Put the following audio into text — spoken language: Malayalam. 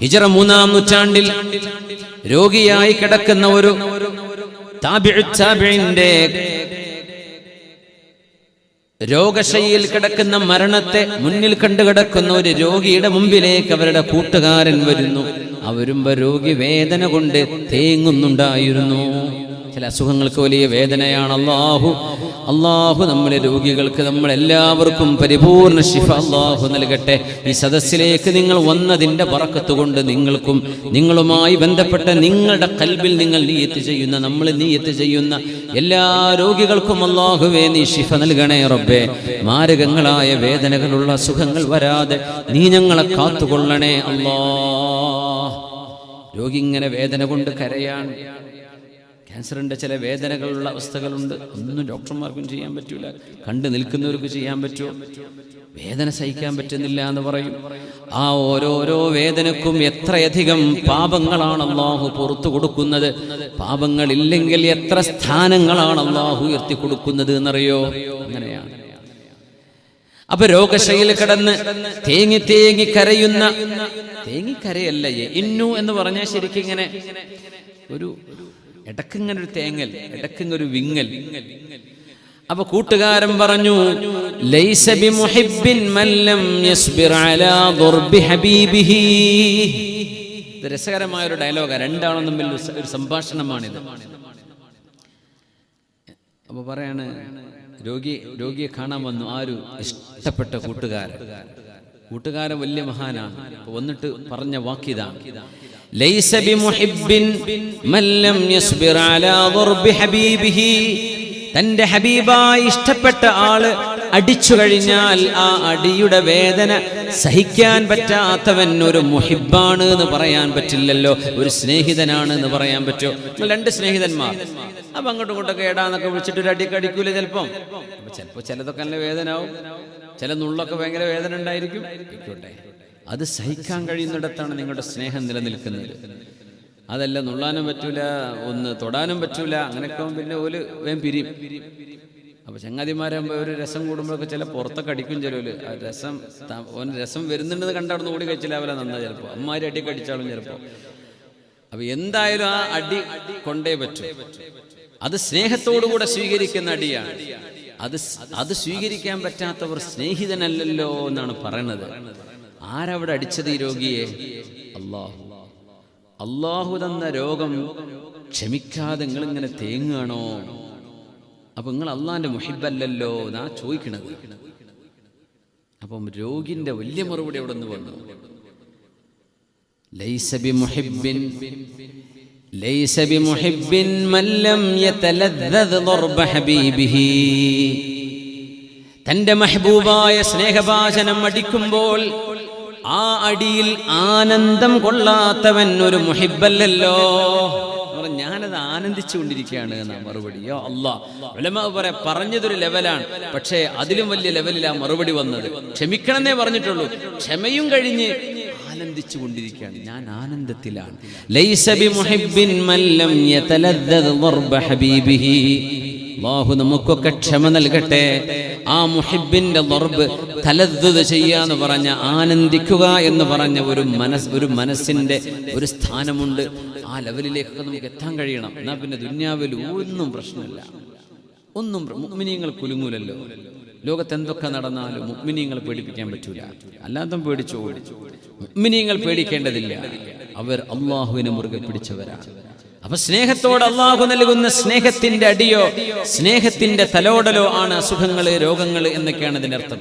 ഹിജറ മൂന്നാം നൂറ്റാണ്ടിൽ രോഗിയായി കിടക്കുന്ന ഒരു താബിഉ താബിഇന്റെ രോഗശൈലിയിൽ കിടക്കുന്ന മരണത്തെ മുന്നിൽ കണ്ടു കിടക്കുന്ന ഒരു രോഗിയുടെ മുമ്പിലേക്ക് അവരുടെ കൂട്ടുകാരൻ വരുന്നു. അവരുമ്പോ രോഗി വേദന കൊണ്ട് തേങ്ങുന്നുണ്ടായിരുന്നു. ചില അസുഖങ്ങൾക്ക് വലിയ വേദനയാണ് അള്ളാഹു അള്ളാഹു നമ്മളെ രോഗികൾക്ക് നമ്മൾ എല്ലാവർക്കും പരിപൂർണ ശിഫ അള്ളാഹു നൽകട്ടെ. ഈ സദസ്സിലേക്ക് നിങ്ങൾ വന്നതിന്റെ പറക്കത്ത് കൊണ്ട് നിങ്ങൾക്കും നിങ്ങളുമായി ബന്ധപ്പെട്ട നിങ്ങളുടെ കൽബിൽ നിങ്ങൾ നീയത്ത് ചെയ്യുന്ന നമ്മൾ നീയത്ത് ചെയ്യുന്ന എല്ലാ രോഗികൾക്കും അള്ളാഹുവേ നീ ശിഫ നൽകണേ റബ്ബേ. മാരകങ്ങളായ വേദനകളുള്ള അസുഖങ്ങൾ വരാതെ നീ ഞങ്ങളെ കാത്തുകൊള്ളണേ അള്ളാ രോഗി ഇങ്ങനെ വേദന കൊണ്ട് കരയാണ്. ക്യാൻസറിന്റെ ചില വേദനകളുള്ള അവസ്ഥകളുണ്ട്. ഒന്നും ഡോക്ടർമാർക്കും ചെയ്യാൻ പറ്റൂല. കണ്ടു നിൽക്കുന്നവർക്ക് ചെയ്യാൻ പറ്റുമോ? വേദന സഹിക്കാൻ പറ്റുന്നില്ല എന്ന് പറയും. ആ ഓരോരോ വേദനക്കും എത്രയധികം പാപങ്ങളാണ് അള്ളാഹു പുറത്തു കൊടുക്കുന്നത്? പാപങ്ങളില്ലെങ്കിൽ എത്ര സ്ഥാനങ്ങളാണ് അള്ളാഹു ഉയർത്തി കൊടുക്കുന്നത് എന്നറിയോ? അങ്ങനെയാണ്. അപ്പൊ രോഗശൈലി കിടന്ന് തേങ്ങി തേങ്ങി കരയുന്ന തേങ്ങി കരയല്ല ഇന്നു എന്ന് പറഞ്ഞാൽ ശരിക്കും ഇങ്ങനെ ഒരു ഇടക്കിങ്ങനെ ഒരു തേങ്ങൽ ഇടക്കിങ്ങനെ ഒരു വിങ്ങൽ. അപ്പൊ കൂട്ടുകാരൻ പറഞ്ഞു ലൈസ ബിമുഹിബ്ബിൻ മൻ ലം യസ്ബിർ അലാ ദുർബി ഹബീബിഹി. രസകരമായ ഒരു ഡയലോഗാണ് രണ്ടാളും തമ്മിൽ ഒരു ഒരു സംഭാഷണമാണിത്. അപ്പൊ പറയാണ് രോഗി രോഗിയെ കാണാൻ വന്നു. ആരു ഇഷ്ടപ്പെട്ട കൂട്ടുകാരൻ. കൂട്ടുകാരൻ വലിയ മഹാനാണ്. വന്നിട്ട് പറഞ്ഞ വാക്കിതാണ് ലൈസ بمحب من لم يصبر على ضرب حبيبه തന്റെ ഹബീബായി ഇഷ്ടപ്പെട്ട ആൾ അടിച്ചു കഴിഞ്ഞാൽ ആ അടിയുടെ വേദന സഹിക്കാൻ പറ്റാത്തവൻ ഒരു മുഹിബാണ് എന്ന് പറയാൻ പറ്റില്ലല്ലോ. ഒരു സ്നേഹിതനാണ് എന്ന് പറയാൻ പറ്റോ? രണ്ട് സ്നേഹിതന്മാർ. അപ്പൊ അങ്ങോട്ടും ഇങ്ങോട്ടൊക്കെ ഏടാന്നൊക്കെ വിളിച്ചിട്ട് ഒരു അടിയൊക്കെ അടിക്കൂലേ ചിലപ്പം? ചിലപ്പോ ചിലതൊക്കെ നല്ല വേദന ആവും ചില നുള്ളൊക്കെ ഭയങ്കര വേദന ഉണ്ടായിരിക്കും. അത് സഹിക്കാൻ കഴിയുന്നിടത്താണ് നിങ്ങളുടെ സ്നേഹം നിലനിൽക്കുന്നത്. അതല്ല നുള്ളാനും പറ്റൂല ഒന്ന് തൊടാനും പറ്റൂല അങ്ങനെയൊക്കെ പിന്നെ ഒരു വേം പിരിയും. അപ്പൊ ചങ്ങാതിമാരാകുമ്പോ ഒരു രസം കൂടുമ്പോഴൊക്കെ ചില പുറത്തൊക്കെ അടിക്കും ചിലവര് ആ രസം ഓൻ രസം വരുന്നുണ്ടെന്ന് കണ്ടവിടുന്ന് ഓടി കഴിച്ചില്ലാവില്ല നന്നാ ചിലപ്പോ. അമ്മാരി അടി കടിച്ചാലും ചിലപ്പോ. അപ്പൊ എന്തായാലും ആ അടി കൊണ്ടേ പറ്റും. അത് സ്നേഹത്തോടുകൂടെ സ്വീകരിക്കുന്ന അടിയാണ്. അത് അത് സ്വീകരിക്കാൻ പറ്റാത്തവർ സ്നേഹിതനല്ലല്ലോ എന്നാണ് പറയണത്. ആരവിടെ അടിച്ചത് ഈ രോഗിയെ അള്ളാഹു അള്ളാഹു തന്ന രോഗം ക്ഷമിക്കാതെ നിങ്ങൾ ഇങ്ങനെ തേങ്ങുകയാണോ അപ്പൊ നിങ്ങൾ അള്ളാന്റെ മുഹിബല്ലല്ലോ എന്നാ ചോദിക്കണത് അപ്പം രോഗിന്റെ വലിയ മറുപടി അവിടെ നിന്ന് വന്നു ليس بمحب ليس بمحب من لم يتلذذ ضرب حبيبه തന്റെ മെഹബൂബായ സ്നേഹഭാചനം അടിക്കുമ്പോൾ ആ അടിയിൽ ആനന്ദം കൊള്ളാത്തവൻ ഒരു മുഹിബല്ലല്ലോ ഞാനത് ആനന്ദിച്ചുകൊണ്ടിരിക്കുകയാണ് എന്ന മറുപടിയോ അല്ല പറഞ്ഞതൊരു ലെവലാണ്. പക്ഷേ അതിലും വലിയ ലെവലിലാ മറുപടി വന്നത്. ക്ഷമിക്കണമെന്നേ പറഞ്ഞിട്ടുള്ളൂ. ക്ഷമയും കഴിഞ്ഞ് ആനന്ദിച്ചു കൊണ്ടിരിക്കുകയാണ് ഞാൻ ആനന്ദത്തിലാണ്. മല്ലം യതലദ്ദദ് ഹബീബിഹി. അല്ലാഹു നമുക്കൊക്കെ ക്ഷമ നൽകട്ടെ. ആ മുഹിബിന്റെ ലർബ് ചെയ്യുക ചെയ്യാന്ന് പറഞ്ഞ ആനന്ദിക്കുക എന്ന് പറഞ്ഞ ഒരു മനസ് ഒരു മനസ്സിന്റെ ഒരു സ്ഥാനമുണ്ട്. ആ ലെവലിലേക്കൊക്കെ നമുക്ക് എത്താൻ കഴിയണം. എന്നാ പിന്നെ ദുന്യാവിൽ ഒന്നും പ്രശ്നമില്ല. ഒന്നും മുഗ്മിനിയങ്ങൾ കുലുങ്ങൂലല്ലോ. ലോകത്ത് എന്തൊക്കെ നടന്നാലും മുഗ്മിനിയങ്ങൾ പേടിപ്പിക്കാൻ പറ്റൂല. അല്ലാതെ പേടിച്ചോ മുഗ്മിനിയങ്ങൾ പേടിക്കേണ്ടതില്ല. അവർ അള്ളാഹുവിനെ മുറുകെ പിടിച്ചവരാണ്. അപ്പൊ സ്നേഹത്തോട് അള്ളാഹു നൽകുന്ന സ്നേഹത്തിന്റെ അടിയോ സ്നേഹത്തിന്റെ തലോടലോ ആണ് അസുഖങ്ങൾ രോഗങ്ങൾ എന്നൊക്കെയാണ് ഇതിന്റെ അർത്ഥം.